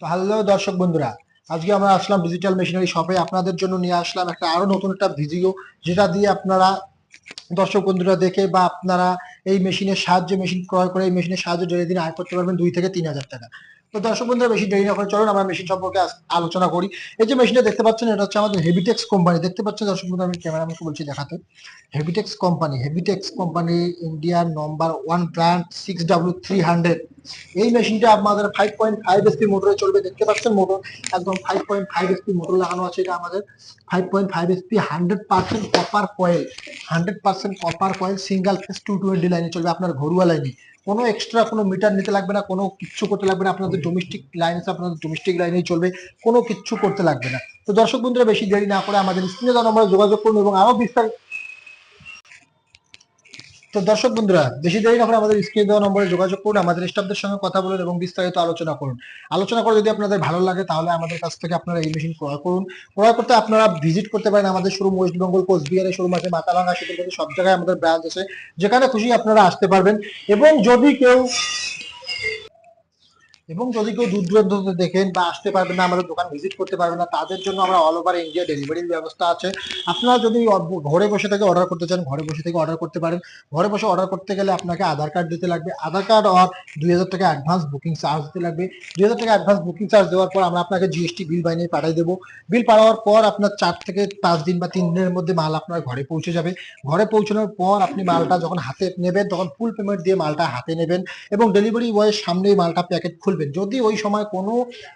তো হ্যালো দর্শক বন্ধুরা, আজকে আমরা আসলাম ডিজিটাল মেশিনারি শপে আপনাদের জন্য নিয়ে আসলাম একটা আরও নতুন একটা ভিডিও যেটা দিয়ে আপনারা দর্শক বন্ধুরা দেখে বা আপনারা এই মেশিনের সাহায্যে মেশিন ক্রয় করে এই মেশিনের সাহায্যে ডেলি দিন আয় করতে পারবেন দুই থেকে তিন হাজার টাকা। তো দর্শক বন্ধুরা, বেশি দেরি না করে চলুন, আমরা মেশিন সম্পর্কে আলোচনা করি। এই যে মেশিনটা দেখতে পাচ্ছেন, এটা হচ্ছে আমাদের হেভিটেক্স কোম্পানি দেখতে পাচ্ছেন দর্শক বন্ধু আমি ক্যামেরাম্যানকে বলছি দেখাতে। হেভিটেক্স কোম্পানি হেভিটেক্স কোম্পানি ইন্ডিয়ার number one brand six W three hundred এই মেশিনটা আমাদের ফাইভ পয়েন্ট ফাইভ এসপি মোটরে চলবে। দেখতে পাচ্ছেন মোটর একদম five point five HP motor লাগানো আছে এটা আমাদের। Five point five HP hundred percent copper coil hundred percent copper coil single phase two twenty লাইনে চলবে আপনার ঘরুয়া লাইনে কোনো এক্সট্রা কোনো মিটার নিতে লাগবে না, কোনো কিচ্ছু করতে লাগবে না, আপনাদের ডোমেস্টিক লাইন আছে, আপনাদের ডোমেস্টিক লাইনেই চলবে, কোনো কিচ্ছু করতে লাগবে না। তো দর্শক বন্ধুরা, বেশি দেরি না করে আমাদের স্ক্রিনে দেওয়া নম্বরে যোগাযোগ করুন এবং আরও বিস্তারিত তো দর্শক বন্ধুরা, বেশি দেরি না করে আমাদের স্ক্রিনে দেওয়া নম্বরে যোগাযোগ করুন, আমাদের স্টাফদের সঙ্গে কথা বলুন এবং বিস্তারিত আলোচনা করুন। আলোচনা করে যদি আপনাদের ভালো লাগে, তাহলে আমাদের কাছ থেকে আপনারা এই মেশিন ক্রয় করুন। ক্রয় করতে আপনারা ভিজিট করতে পারেন আমাদের শুরু ওয়েস্ট বেঙ্গল কোচবিহারের শোরুম আছে মাথাভাঙা শীতলকুচি, সব জায়গায় আমাদের ব্রাঞ্চ আছে, যেখানে খুশি আপনারা আসতে পারবেন। এবং যদি কেউ এবং যদি কেউ দূর দূরান্ত দেখেন বা আসতে পারবেন না, আমাদের দোকান ভিজিট করতে পারবেন না, তাদের জন্য আমরা অল ওভার ইন্ডিয়া ডেলিভারির ব্যবস্থা আছে। আপনারা যদি ঘরে বসে থেকে অর্ডার করতে চান, ঘরে বসে থেকে অর্ডার করতে পারেন। ঘরে বসে অর্ডার করতে গেলে আপনাকে আধার কার্ড দিতে লাগবে। আধার কার্ড আর দুই হাজার টাকা অ্যাডভান্স বুকিং চার্জ দিতে লাগবে। দুই হাজার টাকা অ্যাডভান্স বুকিং চার্জ দেওয়ার পর আমরা আপনাকে জিএসটি বিল বানিয়ে পাঠিয়ে দেবো। বিল পাঠানোর পর আপনার চার থেকে পাঁচ দিন বা তিন দিনের মধ্যে মাল আপনার ঘরে পৌঁছে যাবে। ঘরে পৌঁছানোর পর আপনি মালটা যখন হাতে নেবেন, তখন ফুল পেমেন্ট দিয়ে মালটা হাতে নেবেন এবং ডেলিভারি বয়ের সামনেই মালটা প্যাকেট খুলবেন যদি ওই সময় কোনো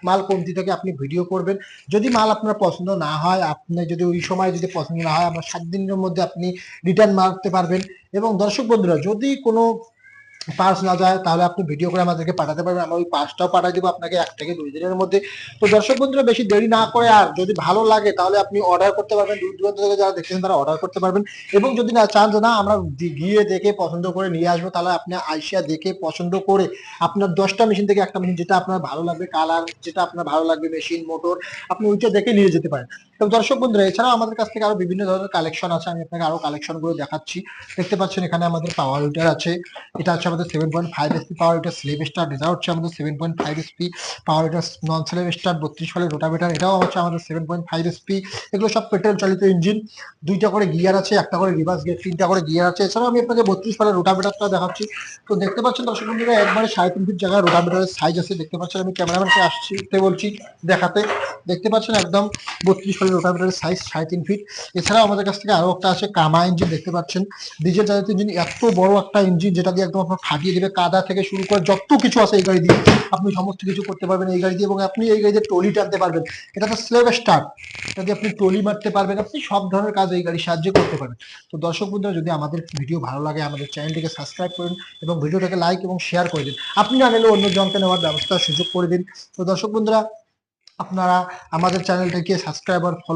মাল কমতি থেকে আপনি ভিডিও করবেন, যদি মাল আপনার পছন্দ না হয়, আপনি যদি ওই সময় যদি পছন্দ না হয়, আপনার সাত দিনের মধ্যে আপনি রিটার্ন মারতে পারবেন। এবং দর্শক বন্ধুরা, যদি কোনো পার্স না যায়, তাহলে আপনি ভিডিও করে আমাদেরকে পাঠাতে পারবেন। আমরা ওই পার্সটাও পাঠিয়ে দেবো আপনাকে এক থেকে দুই দিনের মধ্যে। তো দর্শক বন্ধুরা, বেশি দেরি না করে, আর যদি ভালো লাগে, তাহলে আপনি অর্ডার করতে পারবেন। দূর দূরান্ত থেকে যারা দেখছেন, তারা অর্ডার করতে পারবেন। এবং যদি না চান যে না, আমরা গিয়ে দেখে পছন্দ করে নিয়ে আসব, তাহলে আপনি আইসিয়া দেখে পছন্দ করে আপনার দশটা মেশিন থেকে একটা মেশিন যেটা আপনার ভালো লাগবে কালার যেটা আপনার ভালো লাগবে মেশিন মোটর আপনি ওইটা দেখে নিয়ে যেতে পারেন। তো দর্শক বন্ধুরা, এছাড়াও আমাদের কাছ থেকে আরও বিভিন্ন ধরনের কালেকশন আছে, আমি আপনাকে আরও কালেকশনগুলো দেখাচ্ছি। দেখতে পাচ্ছেন এখানে আমাদের পাওয়ার উইটার আছে, এটা হচ্ছে আমাদের seven point five HP power weeder self start এটা হচ্ছে আমাদের seven point five HP power weeder non self start বত্রিশ ফলের রোটাভেটার এটাও হচ্ছে আমাদের সেভেন পয়েন্ট ফাইভ এসপি এগুলো সব পেট্রোল চালিত ইঞ্জিন দুইটা করে গিয়ার আছে, একটা করে রিভার্স গিয়ার তিনটা করে গিয়ার আছে। এছাড়াও আমি আপনাকে বত্রিশ ফলের রোটাভেটারটা দেখাচ্ছি। তো দেখতে পাচ্ছেন দর্শক বন্ধুরা, একবারে সাড়ে তিন ফিট জায়গায় রোটাভেটারের সাইজ আছে, দেখতে পাচ্ছেন আমি ক্যামেরাম্যানকে আসছি বলছি, দেখাতে। দেখতে পাচ্ছেন একদম বত্রিশ ফলের রোটাভেটারের সাইজ সাড়ে তিন ফিট এছাড়াও আমাদের কাছ থেকে আরও একটা আছে কামা ইঞ্জিন দেখতে পাচ্ছেন। ডিজেল চালিত ইঞ্জিন এত বড় একটা ইঞ্জিন যেটা দিয়ে একদম আপনার ফাটিয়ে দেবে, কাদা থেকে শুরু করে যত কিছু আছে এই গাড়ি দিয়ে, আপনি সমস্ত কিছু করতে পারবেন এই গাড়ি দিয়ে এবং আপনি এই গাড়িতে টলি টানতে পারবেন। এটা তো স্লেভ স্টার্ট এটা দিয়ে আপনি টলি মারতে পারবেন, আপনি সব ধরনের কাজ এই গাড়ির সাহায্যে করতে পারবেন। তো দর্শক বন্ধুরা, যদি আমাদের ভিডিও ভালো লাগে, আমাদের চ্যানেলটিকে সাবস্ক্রাইব করুন এবং ভিডিওটাকে লাইক এবং শেয়ার করে দিন। আপনি না নিলে অন্য জনকে নেওয়ার ব্যবস্থা সুযোগ করে দিন। তো দর্শক বন্ধুরা আপনারা আমাদের চ্যানেলটাকে সাবস্ক্রাইব আর follow